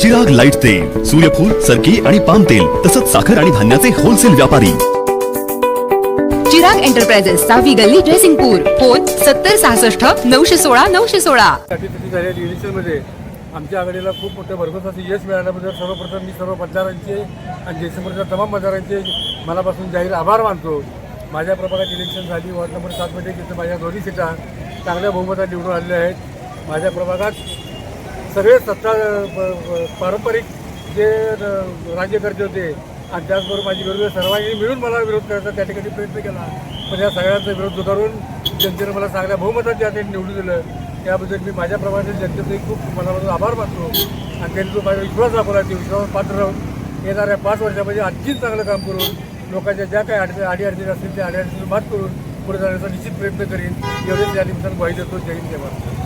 Chirag light तेल सूर्यफूल सरकी आणि पाम तेल तसंच साखर आणि धान्याचे होलसेल व्यापारी. चिराग एंटरप्राइजेस सहावी गल्ली जयसिंगपूर. फोन सत्तर सहासष्ट नऊशे सोळा नऊशे सोळा. इलेक्शनमध्ये आमच्या आघाडीला खूप मोठं भरघोस असं यश मिळाल्याबद्दल सर्वप्रथम मी सर्व मतदारांचे आणि जयसिंगपूरच्या तमाम मतदारांचे मनापासून जाहीर आभार मानतो. माझ्या प्रभागात इलेक्शन झाली वॉर्ड नंबर सातमध्ये तिथं माझ्या दोन्ही सीटा चांगल्या बहुमतात निवडून आलेल्या आहेत. माझ्या प्रभागात सगळे सत्ता प- पारंपरिक जे राज्यकर्ते होते आणि त्याचबरोबर माझी विरोधी सर्वांनी मिळून मला विरोध करायचा त्या ठिकाणी प्रयत्न केला. पण या सगळ्यांचा विरोध करून जनतेनं मला चांगल्या बहुमतात ज्या त्यांनी निवडून दिलं. त्याबद्दल मी माझ्या प्रमाणे जनतेचे खूप मनापासून आभार मानतो. आणि त्यांनी जो माझा विश्वास दाखवला ते विश्वास पात्र राहून येणाऱ्या पाच वर्षामध्ये आणखी चांगलं काम करून लोकांच्या ज्या काही अडचणी अडीअडचणी असतील त्या अडीअडचणी मात करून पुढे जाण्याचा निश्चित प्रयत्न करीन. एवढेच या निमित्तानं ग्वाही देतो. Jai Hind Jai Maharashtra